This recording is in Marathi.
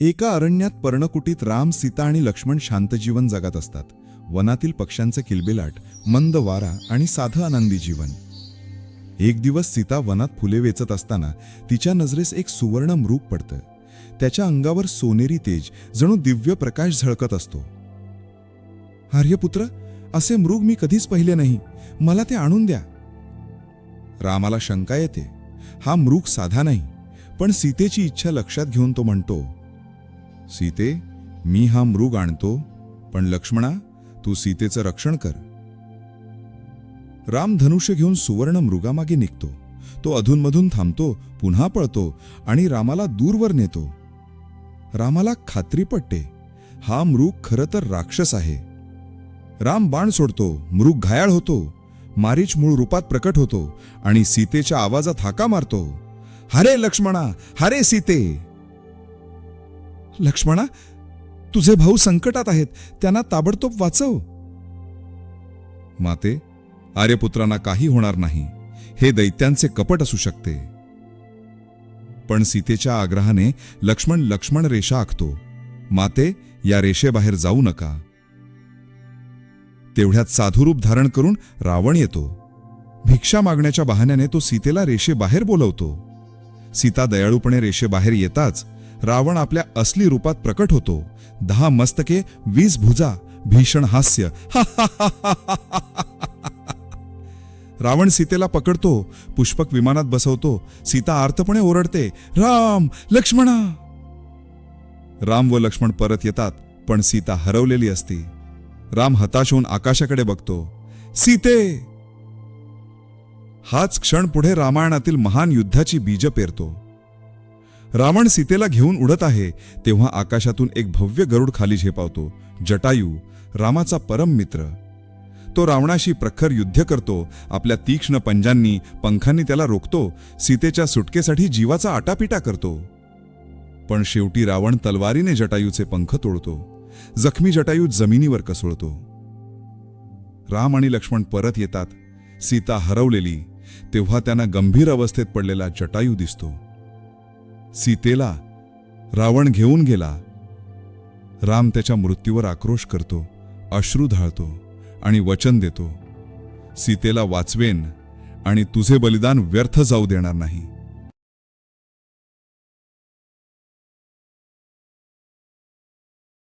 एका अरण्यात पर्णकुटीत राम सीता आणि लक्ष्मण शांत जीवन जगत असतात. वनातील पक्ष्यांचे किलबिलाट मंद वारा आणि साधं आनंदी जीवन. एक दिवस सीता वनात फुले वेचत असताना तिच्या नजरेस एक सुवर्ण मृग पडतं. त्याच्या अंगावर सोनेरी तेज जणू दिव्य प्रकाश झळकत असतो. आर्यपुत्र असे मृग मी कधीच पाहिले नाही. मला ते आणून द्या. रामाला शंका येते. हा मृग साधा नाही पण सीतेची इच्छा लक्षात घेऊन तो म्हणतो सीते मी हा मृग आणतो पण लक्ष्मणा तू सीतेचं रक्षण कर. राम धनुष्य घेऊन सुवर्ण मृगामागे निघतो. तो अधूनमधून थांबतो पुन्हा पळतो आणि रामाला दूरवर नेतो. रामाला खात्री पटते हा मृग खरं तर राक्षस आहे. राम बाण सोडतो मृग घायाळ होतो मारीच मूळ रूपात प्रकट होतो आणि सीतेच्या आवाजात हाका मारतो. हरे लक्ष्मणा हरे सीते! लक्ष्मणा तुझे भाऊ संकटात आहेत त्यांना ताबडतोब वाचव. माते आर्यपुत्रांना काही होणार नाही हे दैत्यांचे कपट असू शकते. पण सीतेच्या आग्रहाने लक्ष्मण लक्ष्मण रेषा आखतो माते या रेषेबाहेर जाऊ नका. तेवढ्यात साधुरूप धारण करून रावण येतो. भिक्षा मागण्याच्या बहाण्याने तो सीतेला रेषेबाहेर बोलवतो. सीता दयाळूपणे रेषेबाहेर येताच रावण आपल्या असली रूपात प्रकट होतो. दहा मस्तके वीस भुजा भीषण हास्य. रावण सीतेला पकडतो पुष्पक विमानात बसवतो. सीता आर्तपणे ओरडते राम लक्ष्मणा. राम व लक्ष्मण परत येतात पण सीता हरवलेली असती. राम हताश होऊन आकाशाकडे बघतो. सीते! हाच क्षण पुढे रामायणातील महान युद्धाची बीज पेरतो. रावण सीतेला घेऊन उडत आहे तेव्हा आकाशातून एक भव्य गरुड खाली झेपावतो जटायू रामाचा परम मित्र. तो रावणाशी प्रखर युद्ध करतो आपल्या तीक्ष्ण पंजांनी पंखांनी त्याला रोखतो सीतेच्या सुटकेसाठी जीवाचा आटापिटा करतो. पण शेवटी रावण तलवारीने जटायूचे पंख तोडतो जखमी जटायू जमिनीवर कसळतो. राम आणि लक्ष्मण परत येतात सीता हरवलेली तेव्हा त्यांना गंभीर अवस्थेत पडलेला जटायू दिसतो. सीतेला रावण घेऊन गेला. राम त्याच्या मृत्यूवर आक्रोश करतो अश्रू धाळतो आणि वचन देतो. सीतेला वाचवेन आणि तुझे बलिदान व्यर्थ जाऊ देणार नाही.